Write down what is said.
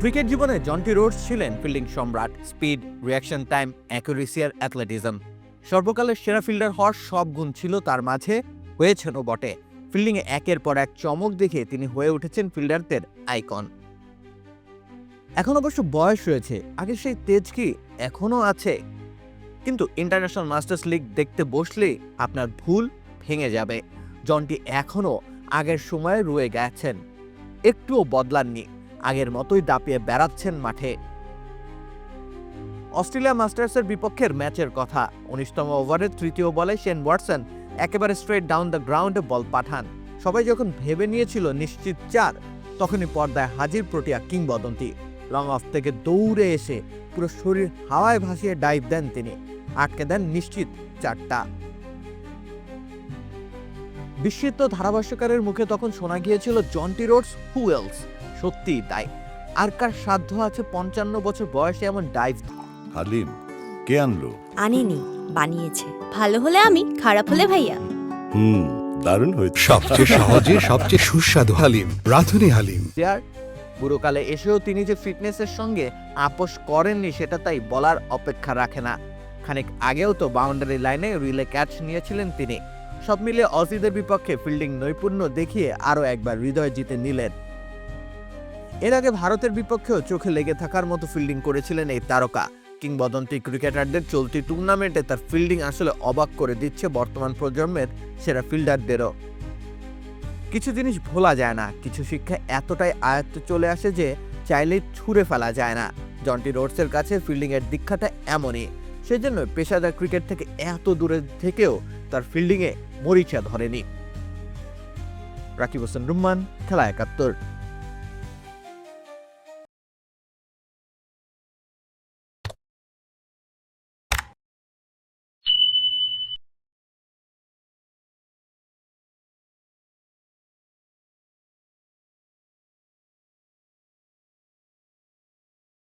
Cricket জীবনে Jonty Rhodes ছিলেন fielding সম্রাট, স্পিড, রিয়াকশন টাইম, অ্যাকুরেসি আর অ্যাথলেটিজম। সর্বকালের সেরা ফিল্ডার হওয়ার সব গুণ ছিল তার মাঝে, হয়েছেনও বটে। ফিল্ডিংয়ে একের পর এক চমক দেখে তিনি হয়ে উঠেছেন ফিল্ডারদের আইকন। এখন অবশ্য বয়স রয়েছে আগে সেই তেজ কি এখনও আছে? কিন্তু ইন্টারন্যাশনাল মাস্টার্স লিগ দেখতে বসলেই আপনার ভুল ভেঙে যাবে। জনটি এখনও আগের সময়ে রয়ে গেছেন। একটুও বদলাননি। আগের মতোই দাপিয়ে বেড়াচ্ছেন মাঠে। অস্ট্রেলিয়া মাস্টার্সের বিপক্ষের ম্যাচের কথা। উনিশতম ওভারের তৃতীয় বলে শেন ওয়াটসন একেবারে স্ট্রেট ডাউন দ্য গ্রাউন্ডে বল পাঠান। সবাই যখন ভেবে নিয়েছিল নিশ্চিত চার, তখনই পর্দায় হাজির প্রোটিয়া কিংবদন্তি। লং অফ থেকে দৌড়ে এসে পুরো শরীর হাওয়ায় ভাসিয়ে ডাইভ দেন তিনি। আটকে দেন নিশ্চিত চারটা। বিস্মিত ধারাভাষ্যকারের মুখে তখন শোনা গিয়েছিল জন্টি রোডস হুয়েলস সত্যিই তাই। আর কার সাধ্য আছে পঞ্চান্ন বছর বয়সে এমন ডাইভ হালিম কে আনলো? আনেনি বানিয়েছে। ভালো হলে আমি খারাপ হলে ভাইয়া। হুম দারুণ হয়েছে। সবচেয়ে সহজে সবচেয়ে সুস্বাদু হালিম রাধুনি হালিম। প্লেয়ার বুড়োকালে এসেও তিনি যে ফিটনেসের সঙ্গে আপোষ করেননি সেটা তাই বলার অপেক্ষা রাখে না। খানিক আগেও তো বাউন্ডারি লাইনে রিলে ক্যাচ নিয়েছিলেন তিনি। সব মিলিয়ে অজিদের বিপক্ষে ফিল্ডিং নৈপুণ্য দেখিয়ে আরও একবার হৃদয় জিতে নিলেন। এর আগে ভারতের বিপক্ষেও চোখে লেগে থাকার মতো ফিল্ডিং করেছিলেন এই তারকা। কিংবদন্তি ক্রিকেটারদের চলতি টুর্নামেন্টে তার ফিল্ডিং আসলে অবাক করে দিচ্ছে বর্তমান প্রজন্মের সেরা ফিল্ডারদেরও কিছু জিনিস ভোলা যায় না, কিছু শিক্ষা এতটাই আয়ত্তে চলে আসে যে চাইলে ছুঁড়ে ফেলা যায় না। জন্টি রোডসের কাছে ফিল্ডিংয়ের দীক্ষাটা এমনই, সেজন্য পেশাদার ক্রিকেট থেকে এত দূরে থেকেও তার ফিল্ডিংয়ে মরিচা ধরেনি। রাকিব হোসেন রুম্মান, খেলা একাত্তর।